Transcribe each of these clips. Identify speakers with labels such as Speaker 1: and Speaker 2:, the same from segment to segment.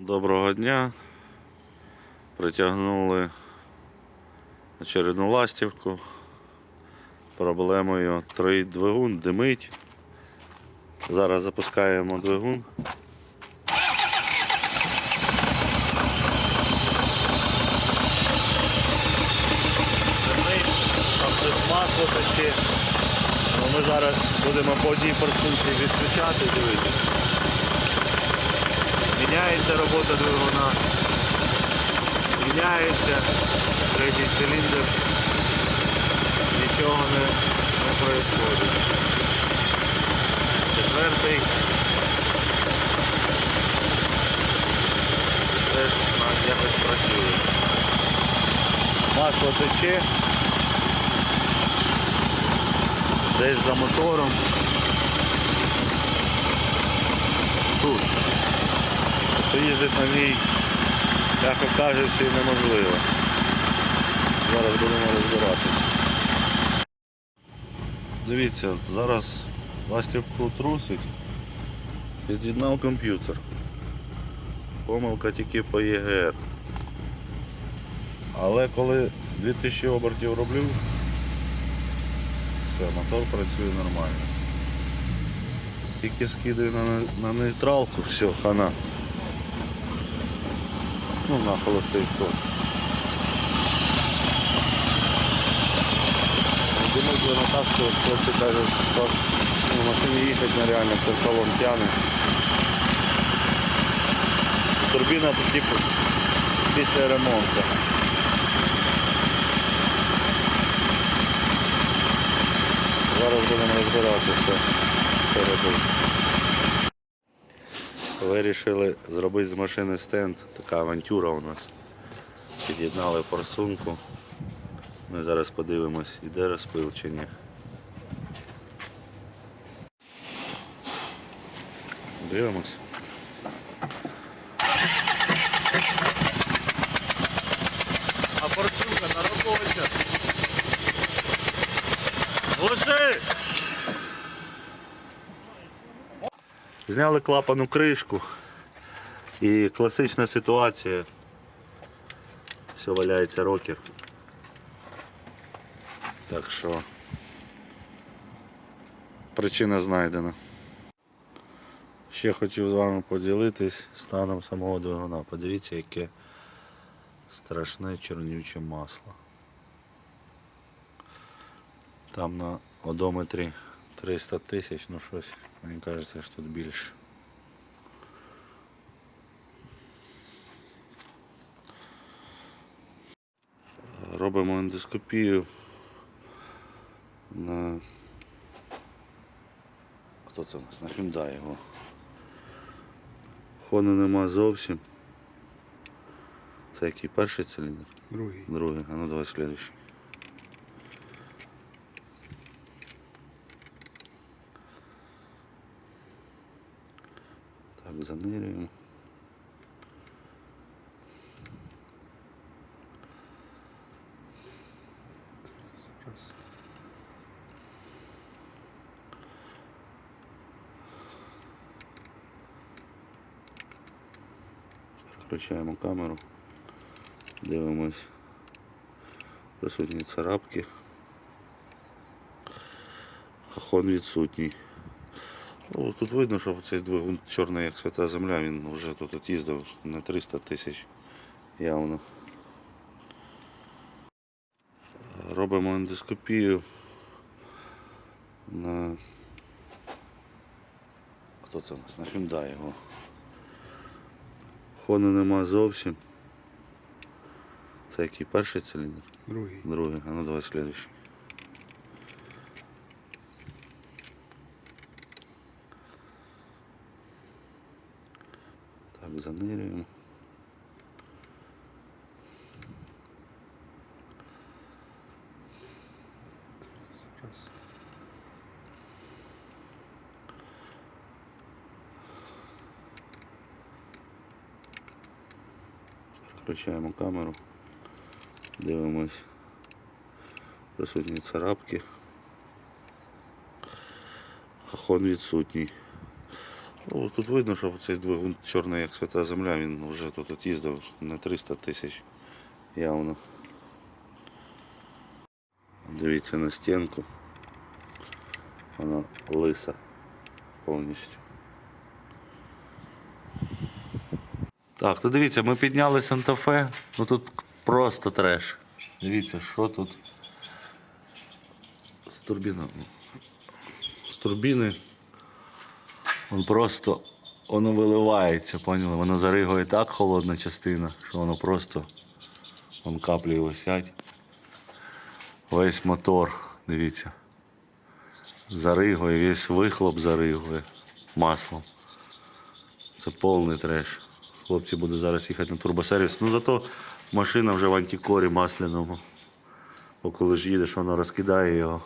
Speaker 1: Доброго дня. Притягнули очередну ластівку. Проблемою три двигун димить. Зараз запускаємо двигун. Масло таке. Ну, Ми зараз будемо по одній форсунці відключати, дивитися. Міняється робота двигуна. Міняється третій циліндр. Нічого не, не происходить. Четвертий. Теж якось працює. Масло тече. Десь за мотором. Тут. Поїздити на ній, м'яко кажучи, неможливо. Зараз будемо розбиратися. Дивіться, зараз ластівку трусить, під'єднав комп'ютер. Помилка тільки по ЄГР. Але коли 2000 обертів роблю, все, мотор працює нормально. Тільки скидаю на, на нейтралку, все, хана. Ну, на холостий ход. Думаю, воно так, що хлопці кажуть, що в машині їхати нереально, це салон тяне. Турбіна тут типу після ремонту. Зараз будемо розбиратися, що робити. Вирішили зробити з машини стенд. Така авантюра у нас. Під'єднали форсунку. Ми зараз подивимось, іде розпил чи ні. Дивимось. А форсунка на роботі. Глуши! Зняли клапану кришку і класична ситуація. Все валяється рокер. Так що причина знайдена. Ще хотів з вами поділитись станом самого двигуна. Подивіться, яке страшне чорнюче масло. Там на одометрі 300 тисяч, ну щось, мені кажеться, що тут більше. Робимо ендоскопію на хто це у нас? На Hyundai його. Хону нема зовсім. Це який перший циліндр?
Speaker 2: Другий.
Speaker 1: Другий. А ну давай следующий. Так, занирюємо.
Speaker 2: Раз.
Speaker 1: Включаємо камеру. Дивимось. Присутні царапки. Ахон відсутній. Ну, тут видно, що цей двигун чорний як свята земля, він вже тут от їздив на 300 тисяч явно. Робимо ендоскопію на хто це у нас? На Hyundai його. Хону нема зовсім. Це який перший циліндр?
Speaker 2: Другий.
Speaker 1: Другий. А ну давай следующий. Так, занирюємо.
Speaker 2: Раз.
Speaker 1: Включаємо камеру. Дивимось. Присутні царапки. Ахон відсутній. Ну, тут видно, що цей двигун чорний, як свята земля, він вже тут от їздив на 300 тисяч явно. Дивіться на стінку. Вона лиса повністю. Так, то дивіться, ми підняли Санта-Фе, ну тут просто треш. Дивіться, що тут з турбінами. З турбіни він просто воно виливається, поняли? Воно заригує так холодна частина, що воно просто вон каплі висять. Весь мотор, дивіться. Заригує, весь вихлоп заригує маслом. Це повний треш. Хлопці будуть зараз їхати на турбосервіс. Ну зато машина вже в антикорі масляному. Бо коли ж їдеш, воно розкидає його.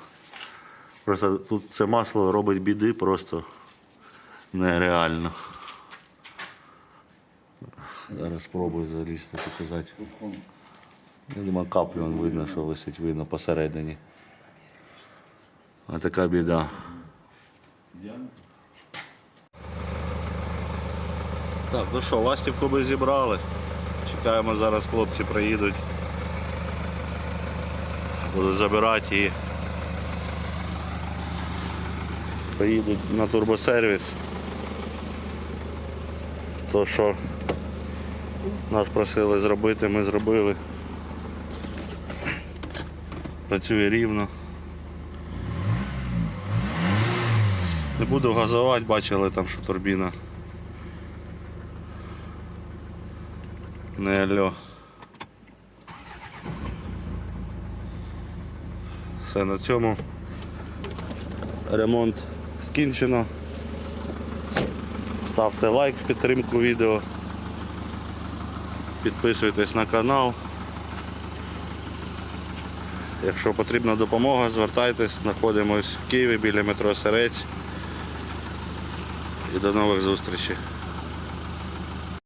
Speaker 1: Просто тут це масло робить біди просто нереально. Зараз спробую залізти показати. Я думаю, каплю видно, що висить видно посередині. А така біда. Так, ну що, ластівку ми зібрали. Чекаємо, зараз хлопці приїдуть. Будуть забирати її. Приїдуть на турбосервіс. То, що нас просили зробити, ми зробили. Працює рівно. Не буду газувати, бачили там, що турбіна. Не альо. Все на цьому. Ремонт скінчено. Ставте лайк в підтримку відео. Підписуйтесь на канал. Якщо потрібна допомога, звертайтесь, знаходимось в Києві біля метро Серець. І до нових зустрічей.